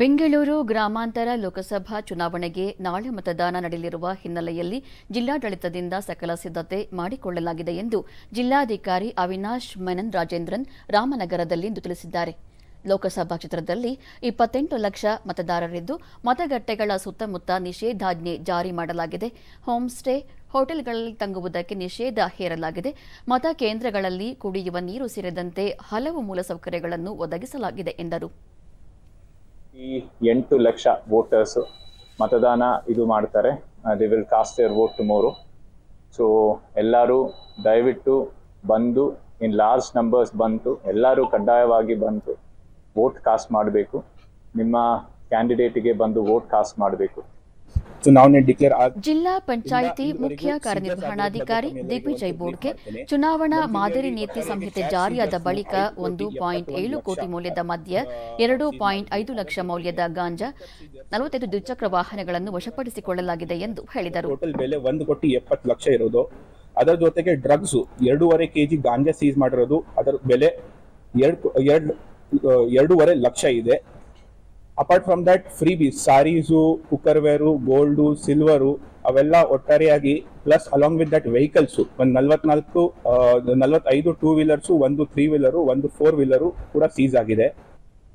ಬೆಂಗಳೂರು ಗ್ರಾಮಾಂತರ ಲೋಕಸಭಾ ಚುನಾವಣೆಗೆ ನಾಳೆ ಮತದಾನ ನಡೆಯಲಿರುವ ಹಿನ್ನೆಲೆಯಲ್ಲಿ ಜಿಲ್ಲಾಡಳಿತದಿಂದ ಸಕಲ ಸಿದ್ಧತೆ ಮಾಡಿಕೊಳ್ಳಲಾಗಿದೆ ಎಂದು ಜಿಲ್ಲಾಧಿಕಾರಿ ಅವಿನಾಶ್ ಮೆನನ್ ರಾಜೇಂದ್ರನ್ ರಾಮನಗರದಲ್ಲಿಂದು ತಿಳಿಸಿದ್ದಾರೆ. ಲೋಕಸಭಾ ಕ್ಷೇತ್ರದಲ್ಲಿ ಇಪ್ಪತ್ತೆಂಟು ಲಕ್ಷ ಮತದಾರರಿದ್ದು ಮತಗಟ್ಟೆಗಳ ಸುತ್ತಮುತ್ತ ನಿಷೇಧಾಜ್ಞೆ ಜಾರಿ ಮಾಡಲಾಗಿದೆ. ಹೋಂಸ್ಟೇ ಹೋಟೆಲ್ಗಳಲ್ಲಿ ತಂಗುವುದಕ್ಕೆ ನಿಷೇಧ ಹೇರಲಾಗಿದೆ. ಮತ ಕೇಂದ್ರಗಳಲ್ಲಿ ಕುಡಿಯುವ ನೀರು ಸೇರಿದಂತೆ ಹಲವು ಮೂಲಸೌಕರ್ಯಗಳನ್ನು ಒದಗಿಸಲಾಗಿದೆ ಎಂದರು. ಈ ಎಂಟು ಲಕ್ಷ ವೋಟರ್ಸ್ ಮತದಾನ ಇದು ಮಾಡ್ತಾರೆ. The will cast your vote more so ಎಲ್ಲರೂ ದಯವಿಟ್ಟು ಬಂದು ಇನ್ ಲಾರ್ಜ್ ನಂಬರ್ಸ್ ಬಂತು, ಎಲ್ಲರೂ ಕಡ್ಡಾಯವಾಗಿ ಬಂತು ವೋಟ್ ಕಾಸ್ಟ್ ಮಾಡಬೇಕು. ನಿಮ್ಮ ಕ್ಯಾಂಡಿಡೇಟಿಗೆ ಬಂದು ವೋಟ್ ಕಾಸ್ಟ್ ಮಾಡಬೇಕು. ಚುನಾವಣೆ ಡಿಕ್ಲೇರ್ ಜಿಲ್ಲಾ ಪಂಚಾಯಿತಿ ಮುಖ್ಯ ಕಾರ್ಯನಿರ್ವಹಣಾಧಿಕಾರಿ ದಿಗ್ವಿಜಯ್ ಬೋಡ್ಕೆ ಚುನಾವಣಾ ಮಾದರಿ ನೀತಿ ಸಂಹಿತೆ ಜಾರಿಯಾದ ಬಳಿಕ ಒಂದು ಪಾಯಿಂಟ್ ಏಳು ಕೋಟಿ ಮೌಲ್ಯದ ಮದ್ಯ ಎರಡು ಪಾಯಿಂಟ್ ಐದು ಲಕ್ಷ ಮೌಲ್ಯದ ಗಾಂಜಾ ನಲವತ್ತೈದು ದ್ವಿಚಕ್ರ ವಾಹನಗಳನ್ನು ವಶಪಡಿಸಿಕೊಳ್ಳಲಾಗಿದೆ ಎಂದು ಹೇಳಿದರು. ಟೋಟಲ್ ಬೆಲೆ ಒಂದು ಕೋಟಿ ಎಪ್ಪತ್ತು ಲಕ್ಷ ಇರೋದು. ಅದರ ಜೊತೆಗೆ ಡ್ರಗ್ಸ್ ಎರಡೂವರೆ ಕೆಜಿ ಗಾಂಜಾ ಸೀಸ್ ಮಾಡಿರೋದು. ಅದರ ಬೆಲೆ ಎರಡು ಎರಡು ಎರಡೂವರೆ ಲಕ್ಷ ಇದೆ. Apart from that freebies saris cooker ware gold silver ಅವೆಲ್ಲ ಒಟ್ಟಾರೆಯಾಗಿ plus along with that vehicles ಒಂದು ನಲ್ವತ್ನಾಲ್ಕು ನಲ್ವತ್ತೈದು ಟೂ ವೀಲರ್ಸು ಒಂದು ತ್ರೀ ವೀಲರು ಒಂದು ಫೋರ್ ವೀಲರು ಕೂಡ ಸೀಸ್ ಆಗಿದೆ